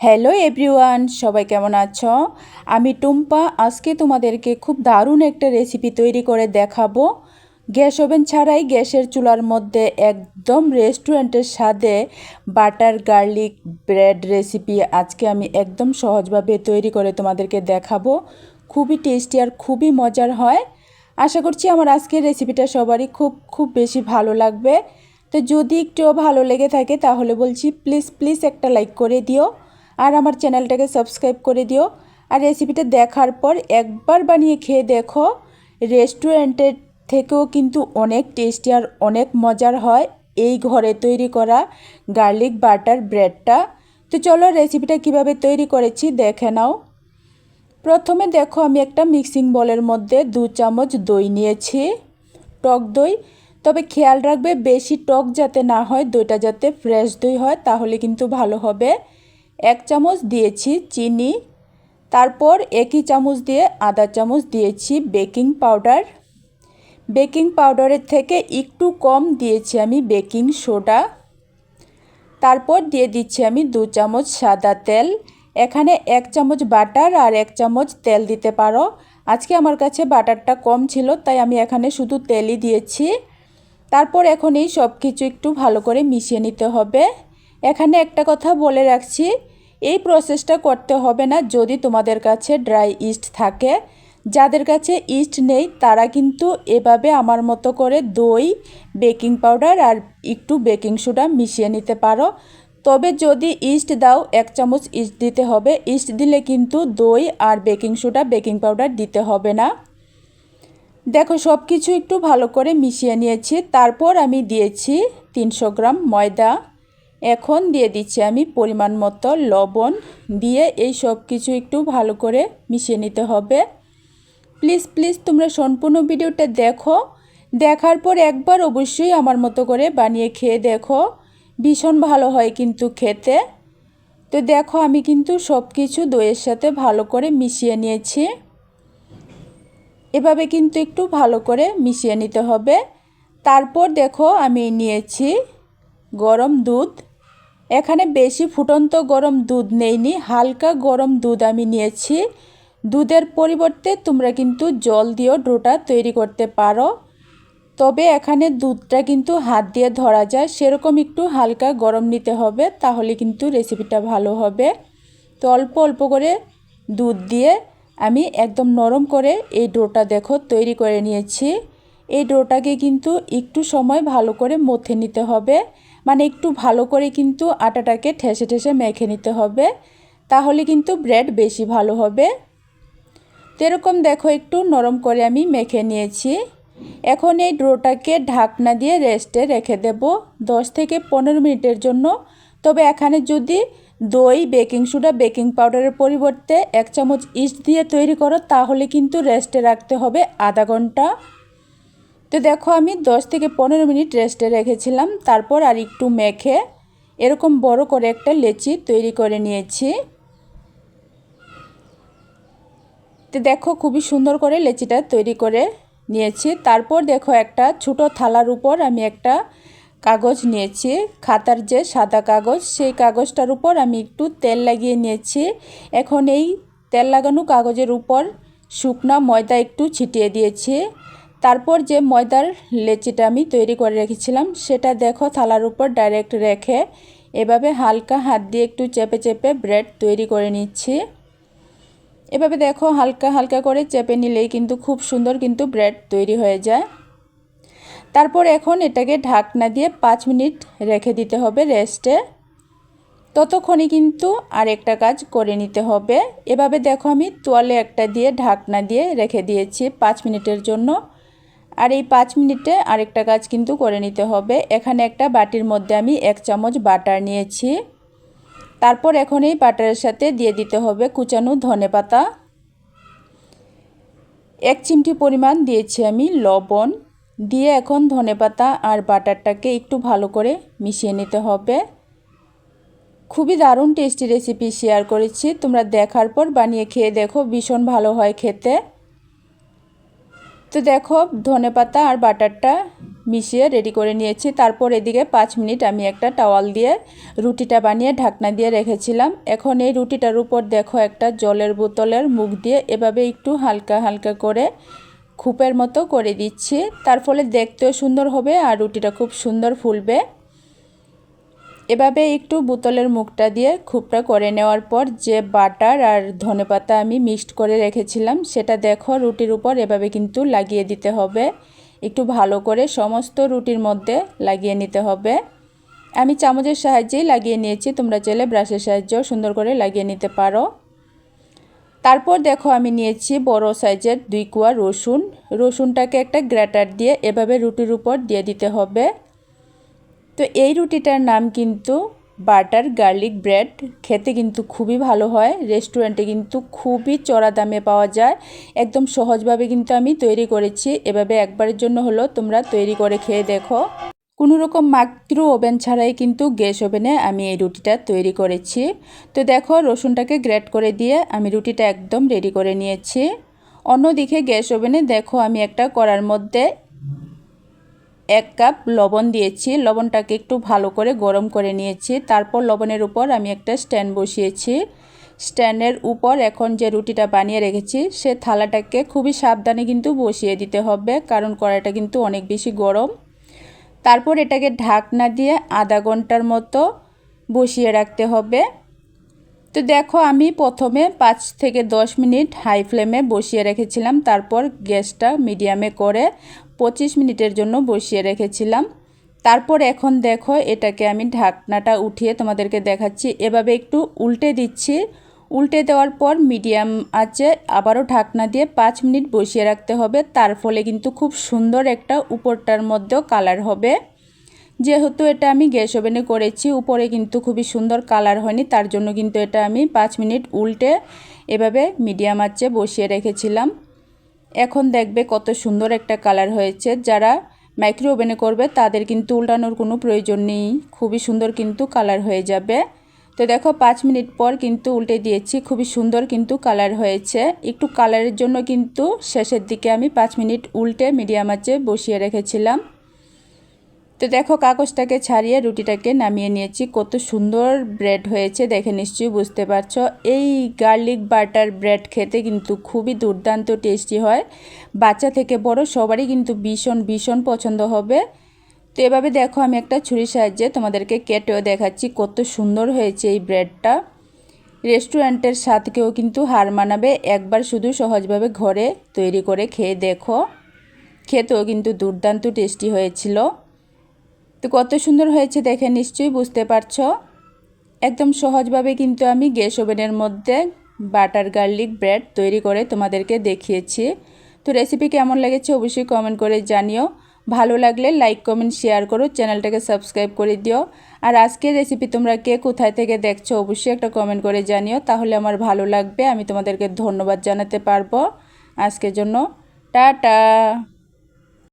Hello everyone সবাই কেমন আছো? আমি টুম্পা। আজকে তোমাদেরকে খুব দারুণ একটা রেসিপি তৈরি করে দেখাবো। গ্যাস ওভেন ছাড়াই গ্যাসের চুলার মধ্যে একদম রেস্টুরেন্টের স্বাদে বাটার গার্লিক ব্রেড রেসিপি আজকে আমি একদম সহজভাবে তৈরি করে তোমাদেরকে দেখাবো। খুবই টেস্টি আর খুবই মজার হয়। আশা করছি আমার আজকের রেসিপিটা সবারই খুব খুব বেশি ভালো লাগবে। তো যদি একটুও ভালো লেগে থাকে তাহলে বলছি প্লিজ প্লিজ একটা লাইক করে দিও। আর আমার চ্যানেলটাকে সাবস্ক্রাইব করে দিও। আর রেসিপিটা দেখার পর একবার বানিয়ে খেয়ে দেখো। রেস্টুরেন্টের থেকেও কিন্তু অনেক টেস্টি আর অনেক মজার হয় এই ঘরে তৈরি করা গার্লিক বাটার ব্রেডটা তো চলো রেসিপিটা কীভাবে তৈরি করেছি দেখে নাও। প্রথমে দেখো আমি একটা মিক্সিং বলের মধ্যে দু চামচ দই নিয়েছি, টক দই। তবে খেয়াল রাখবে, বেশি টক যাতে না হয়, দইটা যাতে ফ্রেশ দই হয়, তাহলে কিন্তু ভালো হবে। এক চামচ দিয়েছি চিনি, তারপর একই চামচ দিয়ে আধা চামচ দিয়েছি বেকিং পাউডার। বেকিং পাউডারের থেকে একটু কম দিয়েছি আমি বেকিং সোডা। তারপর দিয়ে দিচ্ছি আমি দু চামচ সাদা তেল। এখানে এক চামচ বাটার আর এক চামচ তেল দিতে পারো। আজকে আমার কাছে বাটারটা কম ছিল, তাই আমি এখানে শুধু তেলই দিয়েছি। তারপর এখন এই সব কিছু একটু ভালো করে মিশিয়ে নিতে হবে। এখানে একটা কথা বলে রাখছি এই প্রসেসটা করতে হবে না যদি তোমাদের কাছে ড্রাই ইস্ট থাকে। যাদের কাছে ইস্ট নেই, তারা কিন্তু এভাবে আমার মতো করে দই বেকিং পাউডার আর একটু বেকিং সোডা মিশিয়ে নিতে পারো। তবে যদি ইস্ট দাও, এক চামচ ইস্ট দিতে হবে। ইস্ট দিলে কিন্তু দই আর বেকিং সোডা বেকিং পাউডার দিতে হবে না। দেখো সব কিছু একটু ভালো করে মিশিয়ে নিয়েছি। তারপর আমি দিয়েছি তিনশো গ্রাম ময়দা। এখন দিয়ে দিচ্ছি আমি পরিমাণ মতো লবণ দিয়ে এই সব কিছু একটু ভালো করে মিশিয়ে নিতে হবে। প্লিজ প্লিজ তোমরা সম্পূর্ণ ভিডিওটা দেখো। দেখার পর একবার অবশ্যই আমার মতো করে বানিয়ে খেয়ে দেখো। ভীষণ ভালো হয় কিন্তু খেতে। তো দেখো আমি কিন্তু সব কিছু দইয়ের সাথে ভালো করে মিশিয়ে নিয়েছি। এভাবে কিন্তু একটু ভালো করে মিশিয়ে নিতে হবে। তারপর দেখো আমি নিয়েছি গরম দুধ। এখানে বেশি ফুটন্ত গরম দুধ নেইনি, হালকা গরম দুধ আমি নিয়েছি। দুধের পরিবর্তে তোমরা কিন্তু জল দিয়েও ডোটা তৈরি করতে পারো। তবে এখানে দুধটা কিন্তু হাত দিয়ে ধরা যায়, সেরকম একটু হালকা গরম নিতে হবে, তাহলে কিন্তু রেসিপিটা ভালো হবে। তো অল্প অল্প করে দুধ দিয়ে আমি একদম নরম করে এই ডোটা দেখো তৈরি করে নিয়েছি। এই ডোটাকে কিন্তু একটু সময় ভালো করে মথে নিতে হবে। মানে একটু ভালো করে কিন্তু আটাটাকে ঠেসে ঠেসে মেখে নিতে হবে, তাহলে কিন্তু ব্রেড বেশি ভালো হবে। তো এরকম দেখো একটু নরম করে আমি মেখে নিয়েছি। এখন এই ডোটাকে ঢাকনা দিয়ে রেস্টে রেখে দেব দশ থেকে পনেরো মিনিটের জন্য। তবে এখানে যদি দই, বেকিং সোডা, বেকিং পাউডারের পরিবর্তে এক চামচ ইস্ট দিয়ে তৈরি করো, তাহলে কিন্তু রেস্টে রাখতে হবে আধা ঘণ্টা। তো দেখো আমি 10 থেকে পনেরো মিনিট রেস্টে রেখেছিলাম, তারপর আর একটু মেখে এরকম বড় করে একটা লেচি তৈরি করে নিয়েছি। তো দেখো খুবই সুন্দর করে লেচিটা তৈরি করে নিয়েছি। তারপর দেখো একটা ছোট থালার উপর আমি একটা কাগজ নিয়েছি, খাতার যে সাদা কাগজ, সেই কাগজটার উপর আমি একটু তেল লাগিয়ে নিয়েছি। এখন এই তেল লাগানো কাগজের উপর শুকনা ময়দা একটু ছিটিয়ে দিয়েছি। তারপর যে ময়দার লেচিটা আমি তৈরি করে রেখেছিলাম, সেটা দেখো থালার উপর ডাইরেক্ট রেখে এভাবে হালকা হাত দিয়ে একটু চেপে চেপে ব্রেড তৈরি করে নিচ্ছি। এভাবে দেখো হালকা হালকা করে চেপে নিলেই কিন্তু খুব সুন্দর কিন্তু ব্রেড তৈরি হয়ে যায়। তারপর এখন এটাকে ঢাকনা দিয়ে পাঁচ মিনিট রেখে দিতে হবে রেস্টে ততক্ষণে কিন্তু আর একটা কাজ করে নিতে হবে। এভাবে দেখো আমি তোয়ালে একটা দিয়ে ঢাকনা দিয়ে রেখে দিয়েছি পাঁচ মিনিটের জন্য। আর এই পাঁচ মিনিটে আরেকটা কাজ কিন্তু করে নিতে হবে। এখানে একটা বাটির মধ্যে আমি এক চামচ বাটার নিয়েছি। তারপর এখন এই বাটারের সাথে দিয়ে দিতে হবে কুচানো ধনে পাতা। এক চিমটি পরিমাণ দিয়েছি আমি লবণ। দিয়ে এখন ধনে পাতা আর বাটারটাকে একটু ভালো করে মিশিয়ে নিতে হবে। খুবই দারুণ টেস্টি রেসিপি শেয়ার করেছি। তোমরা দেখার পর বানিয়ে খেয়ে দেখো, ভীষণ ভালো হয় খেতে। তো দেখো, ধনে পাতা আর বাটারটা মিশিয়ে রেডি করে নিয়েছি। তারপর এদিকে পাঁচ মিনিট আমি একটা টাওয়াল দিয়ে রুটিটা বানিয়ে ঢাকনা দিয়ে রেখেছিলাম। এখন এই রুটিটার উপর দেখো একটা জলের বোতলের মুখ দিয়ে এভাবে একটু হালকা হালকা করে খুপের মতো করে দিচ্ছি। তার ফলে দেখতেও সুন্দর হবে আর রুটিটা খুব সুন্দর ফুলবে। এভাবে একটু বোতলের মুখটা দিয়ে খুবটা করে নেওয়ার পর যে বাটার আর ধনেপাতা আমি মিক্সড করে রেখেছিলাম, সেটা দেখো রুটির উপর এভাবে কিন্তু লাগিয়ে দিতে হবে। একটু ভালো করে সমস্ত রুটির মধ্যে লাগিয়ে নিতে হবে। আমি চামচের সাহায্যেই লাগিয়ে নিয়েছি, তোমরা চাইলে ব্রাশের সাহায্যেও সুন্দর করে লাগিয়ে নিতে পারো। তারপর দেখো আমি নিয়েছি বড় সাইজের দুই কুয়া রসুন। রসুনটাকে একটা গ্রেটার দিয়ে এভাবে রুটির উপর দিয়ে দিতে হবে। তো এই রুটিটার নাম কিন্তু বাটার গার্লিক ব্রেড। খেতে কিন্তু খুবই ভালো হয়। রেস্টুরেন্টে কিন্তু খুবই চড়া দামে পাওয়া যায়। একদম সহজভাবে কিন্তু আমি তৈরি করেছি। এভাবে একবারের জন্য হলো তোমরা তৈরি করে খেয়ে দেখো। কোনো রকম মাত্র ওভেন ছাড়াই কিন্তু গ্যাস ওভেনে আমি এই রুটিটা তৈরি করেছি। তো দেখো, রসুনটাকে গ্রেট করে দিয়ে আমি রুটিটা একদম রেডি করে নিয়েছি। অন্যদিকে গ্যাস ওভেনে দেখো আমি একটা করার মধ্যে এক কাপ লবণ দিয়েছি। লবণটাকে একটু ভালো করে গরম করে নিয়েছি। তারপর লবণের উপর আমি একটা স্ট্যান্ড বসিয়েছি। স্ট্যান্ডের উপর এখন যে রুটিটা বানিয়ে রেখেছি, সে থালাটাকে খুবই সাবধানে কিন্তু বসিয়ে দিতে হবে, কারণ কড়াইটা কিন্তু অনেক বেশি গরম। তারপর এটাকে ঢাকনা দিয়ে আধা ঘণ্টার মতো বসিয়ে রাখতে হবে। তো দেখো, আমি প্রথমে পাঁচ থেকে দশ মিনিট হাই ফ্লেমে বসিয়ে রেখেছিলাম। তারপর গ্যাসটা মিডিয়ামে করে পঁচিশ মিনিটের জন্য বসিয়ে রেখেছিলাম। তারপর এখন দেখো এটাকে আমি ঢাকনাটা উঠিয়ে তোমাদেরকে দেখাচ্ছি। এভাবে একটু উল্টে দিচ্ছি। উল্টে দেওয়ার পর মিডিয়াম আছে, আবারও ঢাকনা দিয়ে পাঁচ মিনিট বসিয়ে রাখতে হবে। তার ফলে কিন্তু খুব সুন্দর একটা উপরটার মধ্যেও কালার হবে। যেহেতু এটা আমি গ্যাস ওভেনে করেছি, উপরে কিন্তু খুবই সুন্দর কালার হয়নি, তার জন্য কিন্তু এটা আমি পাঁচ মিনিট উল্টে এভাবে মিডিয়াম আঁচে বসিয়ে রেখেছিলাম। এখন দেখবে কত সুন্দর একটা কালার হয়েছে। যারা মাইক্রো ওভেনে করবে, তাদের কিন্তু উল্টানোর কোনো প্রয়োজন নেই। খুবই সুন্দর কিন্তু কালার হয়ে যাবে। তো দেখো, পাঁচ মিনিট পর কিন্তু উল্টে দিয়েছি। খুবই সুন্দর কিন্তু কালার হয়েছে। একটু কালারের জন্য কিন্তু শেষের দিকে আমি পাঁচ মিনিট উল্টে মিডিয়াম আঁচে বসিয়ে রেখেছিলাম। তো দেখো কাগজটাকে ছাড়িয়ে রুটিটাকে নামিয়ে নিয়েছি। কত সুন্দর ব্রেড হয়েছে, দেখে নিশ্চয়ই বুঝতে পারছ। এই গার্লিক বাটার ব্রেড খেতে কিন্তু খুবই দুর্দান্ত টেস্টি হয়। বাচ্চা থেকে বড় সবারই কিন্তু ভীষণ ভীষণ পছন্দ হবে। তো এভাবে দেখো আমি একটা ছুরির সাহায্যে তোমাদেরকে কেটেও দেখাচ্ছি কত সুন্দর হয়েছে এই ব্রেডটা। রেস্টুরেন্টের স্বাদকেও কিন্তু হার মানাবে। একবার শুধু সহজভাবে ঘরে তৈরি করে খেয়ে দেখো। খেতেও কিন্তু দুর্দান্ত টেস্টি হয়েছিল। তো কত সুন্দর হয়েছে দেখে নিশ্চয়ই বুঝতে পারছ? একদম সহজভাবে কিন্তু আমি গ্যাস ওভেনের মধ্যে বাটার গার্লিক ব্রেড তৈরি করে তোমাদেরকে দেখিয়েছি। তো রেসিপি কেমন লেগেছে অবশ্যই কমেন্ট করে জানিও। ভালো লাগলে লাইক কমেন্ট শেয়ার করো, চ্যানেলটাকে সাবস্ক্রাইব করে দিও। আর আজকের রেসিপি তোমরা কে কোথায় থেকে দেখছ অবশ্যই একটা কমেন্ট করে জানিও। তাহলে আমার ভালো লাগবে, আমি তোমাদেরকে ধন্যবাদ জানাতে পারব। আজকের জন্য টাটা!